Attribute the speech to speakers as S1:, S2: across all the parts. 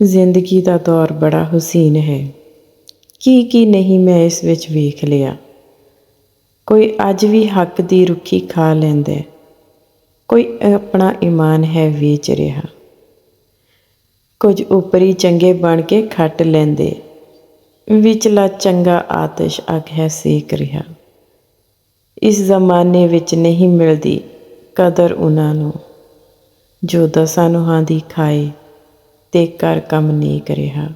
S1: ਜ਼ਿੰਦਗੀ ਦਾ ਦੌਰ ਬੜਾ ਹੁਸੀਨ ਹੈ। ਕੀ ਕੀ ਨਹੀਂ ਮੈਂ ਇਸ ਵਿੱਚ ਵੇਖ ਲਿਆ। ਕੋਈ ਅੱਜ ਵੀ ਹੱਕ ਦੀ ਰੁੱਖੀ ਖਾ ਲੈਂਦਾ ਕੋਈ ਆਪਣਾ ਈਮਾਨ ਹੈ ਵੇਚ ਰਿਹਾ। ਕੁਝ ਉਪਰੀ ਚੰਗੇ ਬਣ ਕੇ ਖੱਟ ਲੈਂਦੇ ਵਿਚਲਾ ਚੰਗਾ ਆਤਿਸ਼ ਅਗ ਹੈ ਸੇਕ ਰਿਹਾ। ਇਸ ਜ਼ਮਾਨੇ ਵਿੱਚ ਨਹੀਂ ਮਿਲਦੀ ਕਦਰ ਉਹਨਾਂ ਨੂੰ, ਜੋ ਦਸਾਂ ਨੂੰਹਾਂ ਦੀ ਖਾਏ ਤੇ ਕਰ ਕੰਮ ਨਹੀਂ ਰਿਹਾ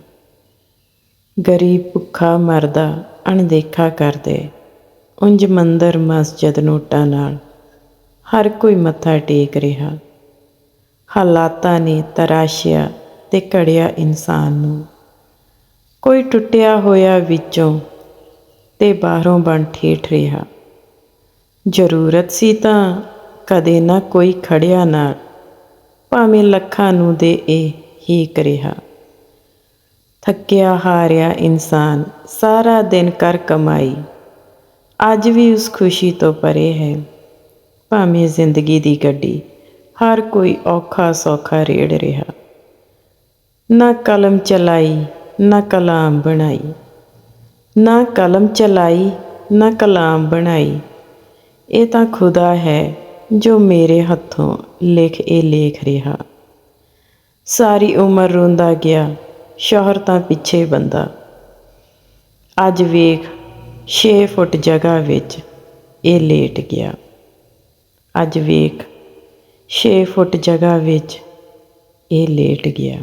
S1: ਗਰੀਬ ਭੁੱਖਾ ਮਰਦਾ, ਅਣਦੇਖਾ ਕਰਦੇ। ਉਂਝ ਮੰਦਰ, ਮਸਜਿਦ ਨੋਟਾਂ ਨਾਲ ਹਰ ਕੋਈ ਮੱਥਾ ਟੇਕ ਰਿਹਾ। ਹਾਲਾਤਾਂ ਨੇ ਤਰਾਸ਼ਿਆ ਤੇ ਘੜਿਆ ਇਨਸਾਨ ਨੂੰ। ਕੋਈ ਟੁੱਟਿਆ ਹੋਇਆ ਵਿੱਚੋਂ ਤੇ ਬਾਹਰੋਂ ਬਣ ਠੇਠ ਰਿਹਾ। ਜ਼ਰੂਰਤ ਸੀ ਤਾਂ ਕਦੇ ਨਾ ਕੋਈ ਖੜਿਆ ਨਾ ਭਾਵੇਂ ਲੱਖਾਂ ਨੂੰ ਦੇ ਇਹ ਹੀ ਕਰਿਆ। ਥੱਕਿਆ ਹਾਰਿਆ ਇਨਸਾਨ ਸਾਰਾ ਦਿਨ ਕਰ ਕਮਾਈ। ਅੱਜ ਵੀ ਉਸ ਖੁਸ਼ੀ ਤੋਂ ਪਰੇ ਹੈ। ਭਾਵੇਂ ਜ਼ਿੰਦਗੀ ਦੀ ਗੱਡੀ, ਹਰ ਕੋਈ ਔਖਾ ਸੌਖਾ ਰੇੜ ਰਿਹਾ। ਨਾ ਕਲਮ ਚਲਾਈ, ਨਾ ਕਲਾਮ ਬਣਾਈ। ਨਾ ਕਲਮ ਚਲਾਈ, ਨਾ ਕਲਾਮ ਬਣਾਈ। ਇਹ ਤਾਂ ਖੁਦਾ ਹੈ ਜੋ ਮੇਰੇ ਹੱਥੋਂ ਲਿਖ ਇਹ ਲੇਖ ਰਿਹਾ। ਸਾਰੀ ਉਮਰ ਰੋਂਦਾ ਗਿਆ ਸ਼ੋਹਰਤਾਂ ਪਿੱਛੇ ਬੰਦਾ। ਅੱਜ ਵੇਖ 6 ਫੁੱਟ ਜਗ੍ਹਾ ਵਿੱਚ ਇਹ ਲੇਟ ਗਿਆ। ਅੱਜ ਵੇਖ 6 ਫੁੱਟ ਜਗ੍ਹਾ ਵਿੱਚ ਇਹ ਲੇਟ ਗਿਆ।